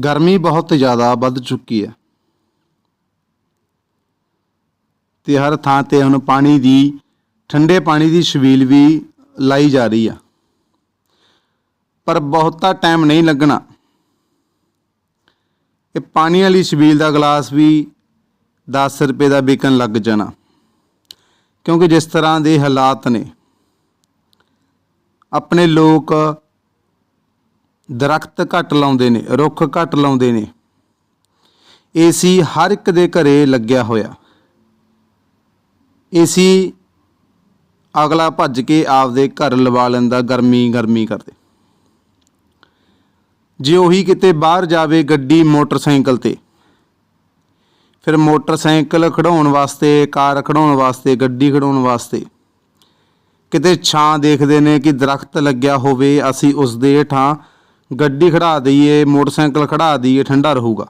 ਗਰਮੀ ਬਹੁਤ ਜ਼ਿਆਦਾ ਵੱਧ ਚੁੱਕੀ ਹੈ। ਤੇ ਹਰ ਥਾਂ ਤੇ ਹੁਣ ਪਾਣੀ ਦੀ, ਠੰਡੇ ਪਾਣੀ ਦੀ ਛਬੀਲ ਵੀ ਲਾਈ ਜਾ ਰਹੀ ਆ। ਪਰ ਬਹੁਤਾ ਟਾਈਮ ਨਹੀਂ ਲੱਗਣਾ। ਇਹ ਪਾਣੀ ਵਾਲੀ ਛਬੀਲ ਦਾ ਗਲਾਸ ਵੀ 10 ਰੁਪਏ ਦਾ ਵਿਕਣ ਲੱਗ ਜਾਣਾ। ਕਿਉਂਕਿ ਜਿਸ ਤਰ੍ਹਾਂ ਦੇ ਹਾਲਾਤ ਨੇ, ਆਪਣੇ ਲੋਕ ਦਰਖਤ ਘੱਟ ਲਾਉਂਦੇ ਨੇ, ਰੁੱਖ ਘੱਟ ਲਾਉਂਦੇ ਨੇ। ਏਸੀ ਹਰ ਇੱਕ ਦੇ ਘਰੇ ਲੱਗਿਆ ਹੋਇਆ। ਏਸੀ ਅਗਲਾ ਭੱਜ ਕੇ ਆਪਦੇ ਘਰ ਲਵਾ ਲੈਂਦਾ, ਗਰਮੀ ਗਰਮੀ ਕਰਦੇ। ਜੇ ਉਹੀ ਕਿਤੇ ਬਾਹਰ ਜਾਵੇ ਗੱਡੀ ਮੋਟਰਸਾਈਕਲ ਤੇ, ਫਿਰ ਮੋਟਰਸਾਈਕਲ ਖੜਾਉਣ ਵਾਸਤੇ, ਕਾਰ ਖੜਾਉਣ ਵਾਸਤੇ, ਗੱਡੀ ਖੜਾਉਣ ਵਾਸਤੇ ਕਿਤੇ ਛਾਂ ਦੇਖਦੇ ਨੇ ਕਿ ਦਰਖਤ ਲੱਗਿਆ ਹੋਵੇ, ਅਸੀਂ ਉਸ ਦੇ ਹੇਠਾਂ ਗੱਡੀ ਖੜਾ ਦਈਏ, ਮੋਟਰਸਾਈਕਲ ਖੜਾ ਦਈਏ, ਠੰਡਾ ਰਹੂਗਾ।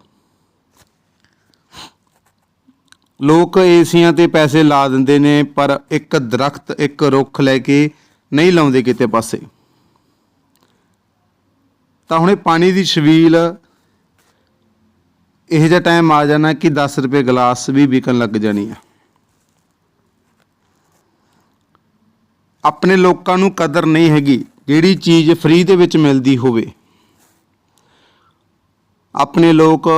ਲੋਕ ਏਸੀਆਂ ਤੇ ਪੈਸੇ ਲਾ ਦਿੰਦੇ ਨੇ, ਪਰ ਇੱਕ ਦਰਖਤ, ਇੱਕ ਰੁੱਖ ਲੈ ਕੇ ਨਹੀਂ ਲਾਉਂਦੇ ਕਿਤੇ ਪਾਸੇ। ਤਾਂ ਹੁਣੇ ਪਾਣੀ ਦੀ ਛਬੀਲ, ਇਹ ਜਿਹਾ ਟਾਈਮ ਆ ਜਾਣਾ ਕਿ 10 ਰੁਪਏ ਗਲਾਸ ਵੀ ਵਿਕਣ ਲੱਗ ਜਾਣੀ ਆ। ਆਪਣੇ ਲੋਕਾਂ ਨੂੰ ਕਦਰ ਨਹੀਂ ਹੈਗੀ, ਜਿਹੜੀ ਚੀਜ਼ ਫ੍ਰੀ ਦੇ ਵਿੱਚ ਮਿਲਦੀ ਹੋਵੇ। ਆਪਣੇ ਲੋਕ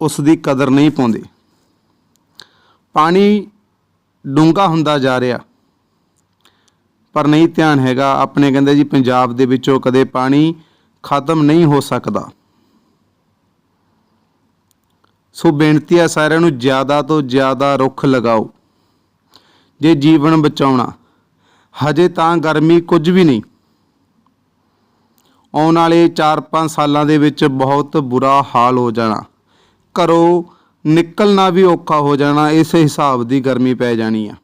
ਉਸ ਦੀ ਕਦਰ ਨਹੀਂ ਪਾਉਂਦੇ। ਪਾਣੀ ਡੂੰਘਾ ਹੁੰਦਾ ਜਾ ਰਿਹਾ, ਪਰ ਨਹੀਂ ਧਿਆਨ ਹੈਗਾ। ਆਪਣੇ ਕਹਿੰਦੇ ਜੀ ਪੰਜਾਬ ਦੇ ਵਿੱਚੋਂ ਕਦੇ ਪਾਣੀ ਖਤਮ ਨਹੀਂ ਹੋ ਸਕਦਾ। ਸੋ ਬੇਨਤੀ ਹੈ ਸਾਰਿਆਂ ਨੂੰ, ਜ਼ਿਆਦਾ ਤੋਂ ਜ਼ਿਆਦਾ ਰੁੱਖ ਲਗਾਓ। ਜੇ ਜੀਵਨ ਬਚਾਉਣਾ, ਹਜੇ ਤਾਂ ਗਰਮੀ ਕੁਝ ਵੀ ਨਹੀਂ। ਆਉਣ ਵਾਲੇ 4-5 ਸਾਲਾਂ ਦੇ ਵਿੱਚ ਬਹੁਤ ਬੁਰਾ ਹਾਲ ਹੋ ਜਾਣਾ। ਘਰੋਂ ਨਿਕਲਣਾ ਵੀ ਔਖਾ ਹੋ ਜਾਣਾ, ਇਸ ਹਿਸਾਬ ਦੀ ਗਰਮੀ ਪੈ ਜਾਣੀ ਆ।